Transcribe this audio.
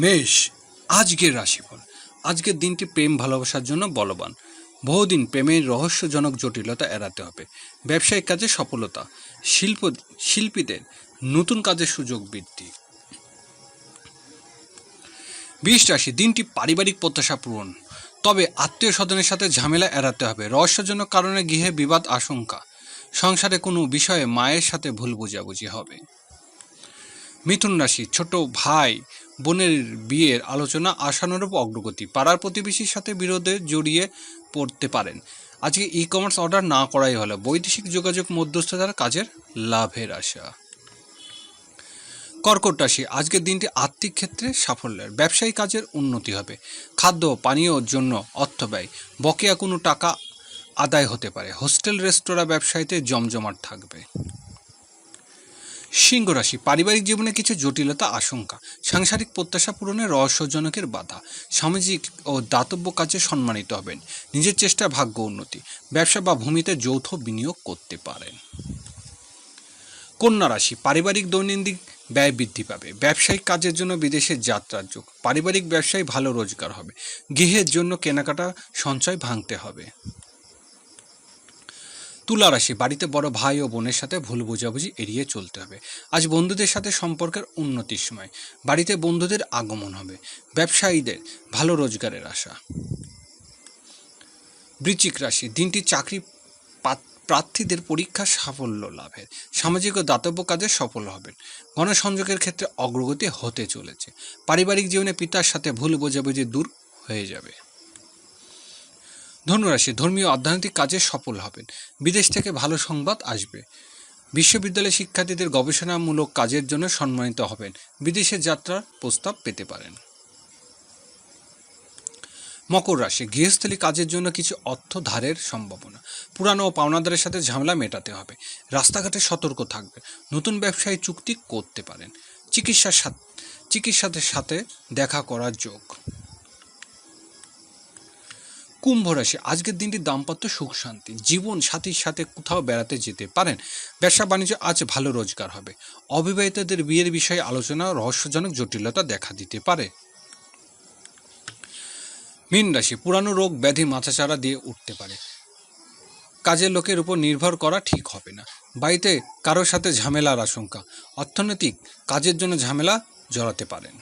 মেষ, আজকের রাশিফল। আজকের দিনটি প্রেম ভালোবাসার জন্য বলবান। বহুদিন প্রেমের রহস্যজনক জটিলতা এড়াতে হবে। ব্যবসায়িক কাজে সফলতা, শিল্প, শিল্পীদের নতুন কাজের সুযোগ বৃদ্ধি। বিশ রাশি, দিনটি পারিবারিক প্রত্যাশা পূরণ। তবে আত্মীয় স্বজনের সাথে ঝামেলা এড়াতে হবে। রহস্যজনক কারণে গৃহে বিবাদ আশঙ্কা। সংসারে কোনো বিষয়ে মায়ের সাথে ভুল বোঝাবুঝি হবে। মিথুন রাশি ছোট ভাই বোনের বিয়ের আলোচনা আশানুরূপ অগ্রগতি, পাড়ার প্রতিবেশীর সাথে বিরোধে জড়িয়ে পড়তে পারেন। আজকে ই কমার্স অর্ডার না করাই হলো, বৈদেশিক যোগাযোগ মধ্যস্থতার কাজের লাভের আশা। কর্কট রাশি আজকের দিনটি আর্থিক ক্ষেত্রে সাফল্যের ব্যবসায়ী কাজের উন্নতি হবে, খাদ্য পানীয়র জন্য অর্থ ব্যয় বকেয়া কোনো টাকা আদায় হতে পারে, হোস্টেল, রেস্তোরাঁ, ব্যবসায়ীতে জমজমাট থাকবে। সিংহ রাশি পারিবারিক জীবনে কিছু জটিলতা, আশঙ্কা। সাংসারিক প্রত্যাশা পূরণে রহস্যজনকের বাধা। সামাজিক ও দাতব্য কাজে সম্মানিত হবেন। নিজের চেষ্টায় ভাগ্য উন্নতি। ব্যবসা বা ভূমিতে যৌথ বিনিয়োগ করতে পারেন। কন্যা রাশি, পারিবারিক দৈনন্দিন ব্যয় বৃদ্ধি পাবে। ব্যবসায়িক কাজের জন্য বিদেশে যাত্রার যোগ। পারিবারিক ব্যবসায় ভালো রোজগার হবে। গৃহের জন্য কেনাকাটা সঞ্চয় ভাঙতে হবে। তুলা রাশি, বাড়িতে বড় ভাই ও বোনের সাথে ভুল বোঝাবুঝি এড়িয়ে চলতে হবে। আজ বন্ধুদের সাথে সম্পর্কের উন্নতির সময়, বাড়িতে বন্ধুদের আগমন হবে, ব্যবসায়ীদের ভালো রোজগারের আশা। বৃশ্চিক রাশি, দিনটি চাকরি প্রার্থীদের পরীক্ষা সাফল্য লাভের, সামাজিক ও দাতব্য কাজে সফল হবেন। গণসংযোগের ক্ষেত্রে অগ্রগতি হতে চলেছে, পারিবারিক জীবনে পিতার সাথে ভুল বোঝাবুঝি দূর হয়ে যাবে। ধনুরাশি ধর্মীয় আধ্যাত্মিক কাজে সফল হবেন। বিদেশ থেকে ভালো সংবাদ আসবে। বিশ্ববিদ্যালয় শিক্ষার্থীদের গবেষণামূলক কাজের জন্য সম্মানিত হবেন। বিদেশে যাত্রার প্রস্তাব পেতে পারেন। মকর রাশি, গৃহস্থলী কাজের জন্য কিছু অর্থ ধারের সম্ভাবনা। পুরানো ও পাওনাদারের সাথে ঝামেলা মেটাতে হবে। রাস্তাঘাটে সতর্ক থাকবে নতুন ব্যবসায়ী চুক্তি করতে পারেন। চিকিৎসার সাথে, চিকিৎসাদের সাথে দেখা করার যোগ। কুম্ভ রাশি, আজকের দিনটি দাম্পত্য সুখ, শান্তি। জীবন সাথীর সাথে কোথাও বেড়াতে যেতে পারেন। ব্যবসা বাণিজ্য আজ ভালো রোজগার হবে। অবিবাহিতদের বিয়ের বিষয়ে আলোচনা, রহস্যজনক জটিলতা দেখা দিতে পারে। মীন রাশি, পুরানো রোগ, ব্যাধি, মাথাচাড়া দিয়ে উঠতে পারে। কাজের লোকের উপর নির্ভর করা ঠিক হবে না। বাড়িতে কারোর সাথে ঝামেলার আশঙ্কা। অর্থনৈতিক কাজের জন্য ঝামেলা জড়াতে পারেন।